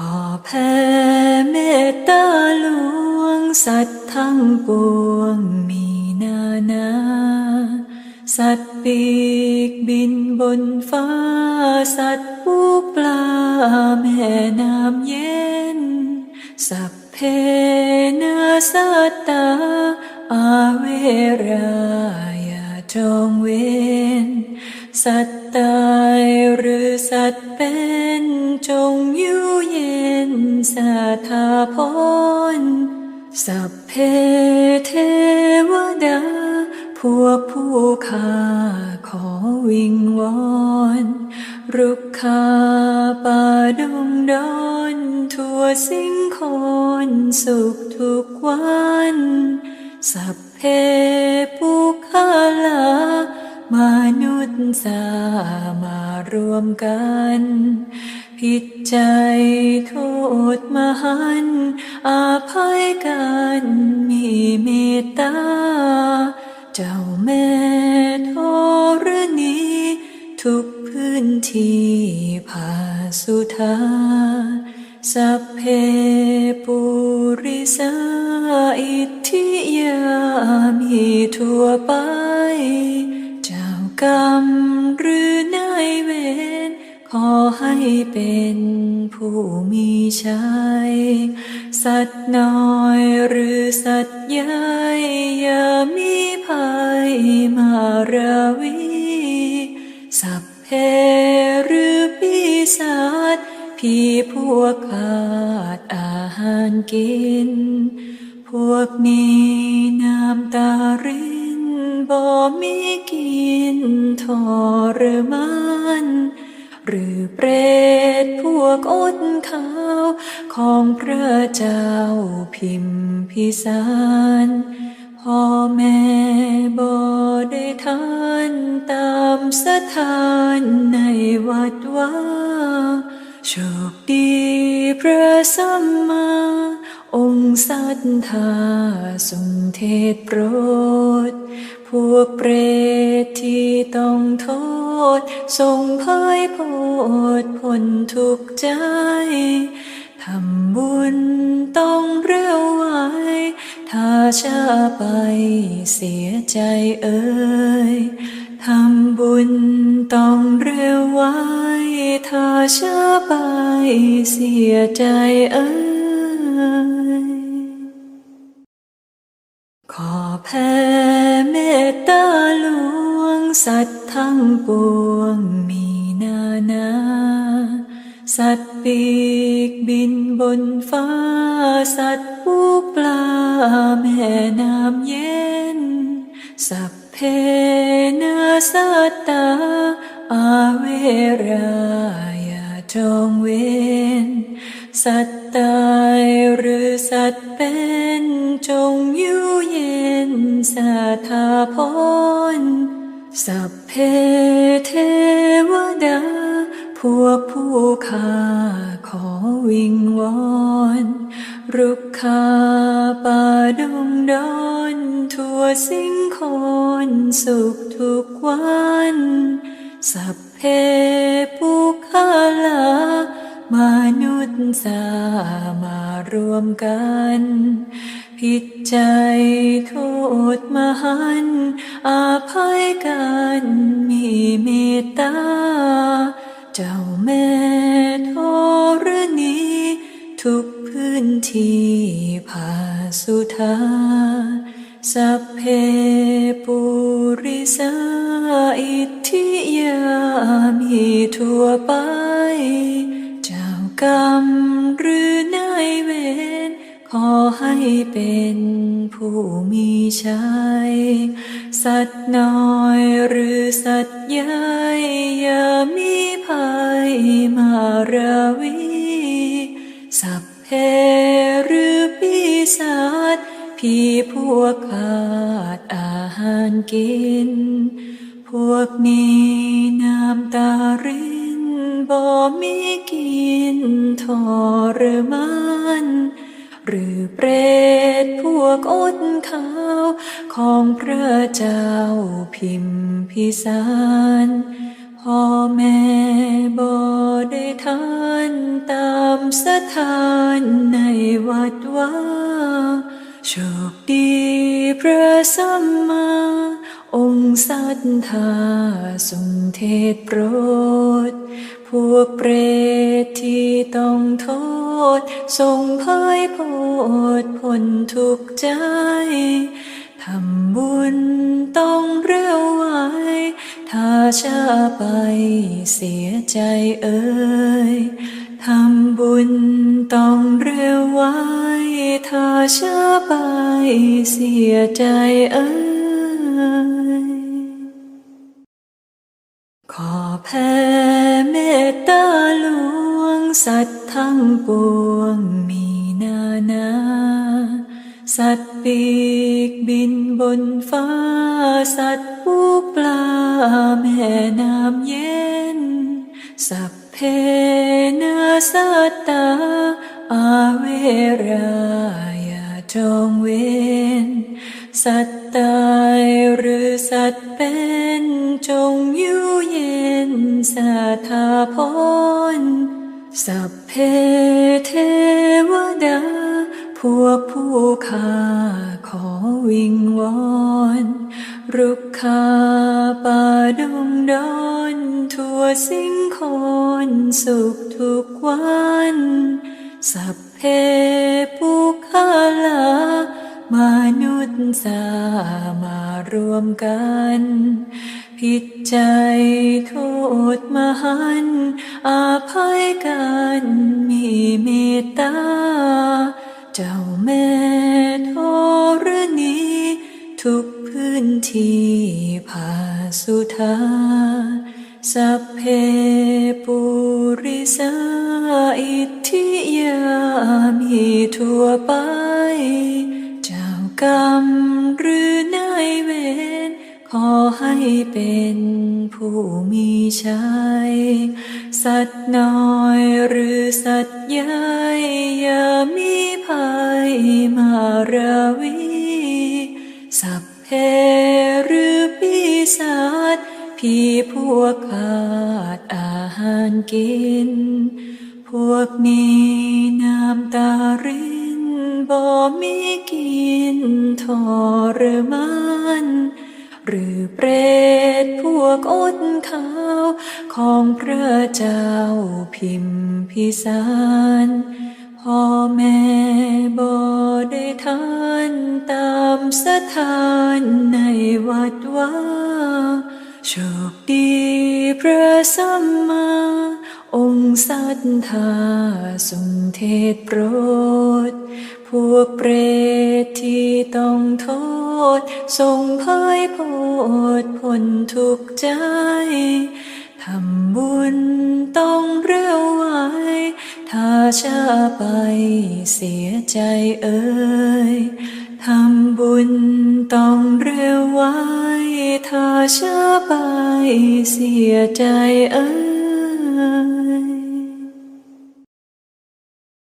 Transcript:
อแผ่เมตตาหลวง สัตว์ทั้งปวงมีนานา สัตว์ปีกบินบนฟ้า สัตว์ผู้ปลาแม่น้ำเย็น สัพเพนาสัตตา อาเวรายาจองเวนสัตว์ ตายหรือสัตว์เป็นจงอยู่เย็นสาธาพรสัพเพเทวดา พวกผู้ข้าขอวิงวอนรุกขาป่าดงดอนทั่วสิ่งคนสุขทุกวัน สัพเพปุคาลา มนุษย์สามารวมกัน ผิดใจโทษมหันต์อาภัยกันมีเมตตา เจ้าแม่ธรณีทุกพื้นที่ผาสุธาสัพเพปุริสาอิทธิยามีทั่วไป กรรมหรือนายเวรขอให้เป็นผู้มีชัย สัตว์น้อยหรือสัตว์ใหญ่อย่ามีภัยมาราวี สัพเพหรือปีศาจพี่พวกขาดอาหารกิน พวกนี้น้ำตา บ่มีกินทรมานหรือเปรตพวกอดข้าวของพระเจ้าพิมพิสารพ่อแม่บ่ได้ทานตามสถานในวัดว่าโชคดีพระสัมมา องค์สัทธาทรงเทศโปรด พวกเปรตที่ต้องโทษ ทรงพายโพดพ้นทุกใจ ทำบุญต้องเร็วไวถ้าช้าไปเสียใจเอ่ยทำบุญต้องเร็วไวถ้าช้าไปเสียใจเอ่ย สัตว์ทั้งปวงมีนานา สัตว์ปีกบินบนฟ้า สัตว์ผู้ปลาแม่น้ำเย็น สัพเพนาสัตตา อาเวรายาจองเวนสัตว์ตายหรือสัตว์เป็นจงอยู่เย็นสาธาพร สัพเพเทวดา พวกผู้ข้าขอวิงวอนรุกขาป่าดงดอนทั่วสิ่งคนสุขทุกวัน สัพเพปุคาลามนุษย์สามารวมกัน ผิดใจโทษมหันต์อาภัยกันมีเมตตา เจ้าแม่ธรณีทุกพื้นที่ผาสุธา ให้เป็นผู้มีชัย สัตว์น้อยหรือสัตว์ใหญ่อย่ามีภัยมาราวี สัพเพหรือปีศาจพี่พวกขาดอาหารกิน พวกนี้น้ำตารินบ่มีกินทรมาน หรือเปรตพวกอดข้าว ของพระเจ้าพิมพิสารพ่อแม่บ่ได้ทานตามสถานในวัดว่าโชคดีพระสัมมา องค์สัทธาทรงเทศโปรด พวกเปรตที่ต้องโทษ ทรงเผยโพดพ้นทุกข์ใจ ทำบุญต้องเร็วไวถ้าช้าไปเสียใจเอ่ยทำบุญต้องเร็วไวถ้าช้าไปเสียใจเอ่ยขอแผ่ สัตว์ทั้งปวงมีนานา สัตว์ปีกบินบนฟ้า สัตว์ผู้ปลาแม่น้ำเย็น สัพเพนาสัตตา อาเวรายาจองเวนสัตว์ตายหรือสัตว์เป็นจงอยู่เย็นสาธาพร สัพเพเทวดา พวกผู้ข้าขอวิงวอนรุกขาป่าดงดอนทั่วสิ่งคนสุขทุกวัน สัพเพปุคาลามนุษย์สามารวมกัน ผิดใจโทษมหันต์อาภัยกันมีเมตตา เจ้าแม่ธรณีทุกพื้นที่ผาสุธาสัพเพปุ ให้เป็นผู้มีชัย สัตว์น้อยหรือสัตว์ใหญ่อย่ามีภัยมาราวี สัพเพหรือปีศาจพี่พวกขาดอาหารกิน พวกนี้น้ำตารินบ่มีกินทรมาน หรือเปรตพวกอดข้าวของพระเจ้าพิมพิสารพ่อแม่บ่ได้ทานตามสถานในวัดว่าโชคดีพระสัมมา องค์สัทธาทรงเทศโปรด พวกเปรตที่ต้องโทษ ทรงเผยโพดพ้นทุกข์ใจ ทำบุญต้องเร็วไวถ้าช้าไปเสียใจเอ่ยทำบุญต้องเร็วไวถ้าช้าไปเสียใจเอ่ย